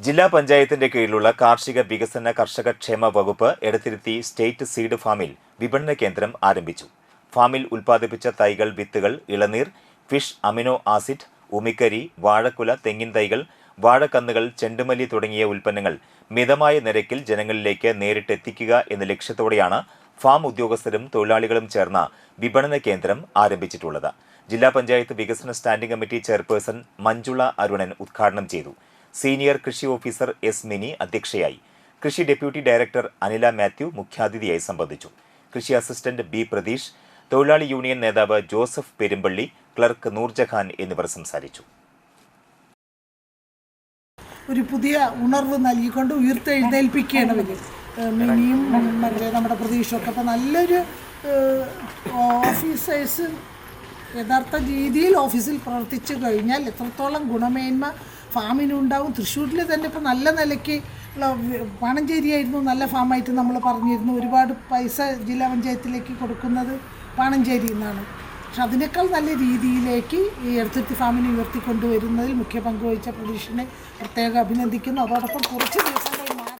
ജില്ലാ പഞ്ചായത്തിന്റെ കീഴിലുള്ള കാർഷിക വികസന കർഷക ക്ഷേമ വകുപ്പ് എടത്തിരുത്തി സ്റ്റേറ്റ് സീഡ് ഫാമിൽ വിപണന കേന്ദ്രം ആരംഭിച്ചു. ഫാമിൽ ഉൽപ്പാദിപ്പിച്ച തൈകൾ വിത്തുകൾ ഇളനീർ ഫിഷ് അമിനോ ആസിഡ് ഉമിക്കരി വാഴക്കുല തെങ്ങിൻ തൈകൾ വാഴക്കന്നുകൾ ചെണ്ടുമല്ലി തുടങ്ങിയ ഉൽപ്പന്നങ്ങൾ മിതമായ നിരക്കിൽ ജനങ്ങളിലേക്ക് നേരിട്ടെത്തിക്കുക എന്ന ലക്ഷ്യത്തോടെയാണ് ഫാം ഉദ്യോഗസ്ഥരും തൊഴിലാളികളും ചേർന്ന വിപണന കേന്ദ്രം ആരംഭിച്ചിട്ടുള്ളത്. ജില്ലാ പഞ്ചായത്ത് വികസന standing committee chairperson Manjula Arunan ഉദ്ഘാടനം ചെയ്തു. സീനിയർ കൃഷി ഓഫീസർ എസ് മിനി അധ്യക്ഷയായി. കൃഷി ഡെപ്യൂട്ടി ഡയറക്ടർ അനില മാത്യു മുഖ്യാതിഥിയായി സംബന്ധിച്ചു. കൃഷി അസിസ്റ്റന്റ് ബി പ്രതീഷ് തൊഴിലാളി യൂണിയൻ നേതാവ് ജോസഫ് പെരുമ്പള്ളി ക്ലർക്ക് നൂർജഹാൻ എന്നിവർ സംസാരിച്ചു. ഒരു പുതിയ ഉണർവ് നൽകിക്കൊണ്ട് ഉയർത്തെഴുന്നേൽപ്പിക്കുകയാണ് മിനിയും മറ്റേ നമ്മുടെ പ്രതീക്ഷയൊക്കെ അപ്പോൾ നല്ലൊരു ഓഫീസേഴ്സ് യഥാർത്ഥ രീതിയിൽ ഓഫീസിൽ പ്രവർത്തിച്ചു കഴിഞ്ഞാൽ എത്രത്തോളം ഗുണമേന്മ ഫാമിനുണ്ടാവും തൃശ്ശൂരിൽ തന്നെ ഇപ്പോൾ നല്ല നിലയ്ക്ക് പാണഞ്ചേരിയായിരുന്നു. നല്ല ഫാമായിട്ട് നമ്മൾ പറഞ്ഞിരുന്നു. ഒരുപാട് പൈസ ജില്ലാ പഞ്ചായത്തിലേക്ക് കൊടുക്കുന്നത് പാണഞ്ചേരിയിൽ നിന്നാണ് പക്ഷെ അതിനേക്കാൾ നല്ല രീതിയിലേക്ക് ഈ എടുത്തുരുത്തി ഫാമിനെ ഉയർത്തിക്കൊണ്ടുവരുന്നതിൽ മുഖ്യ പങ്ക് വഹിച്ച പ്രതീക്ഷനെ പ്രത്യേകം അഭിനന്ദിക്കുന്നു. അതോടൊപ്പം കുറച്ച് ദിവസം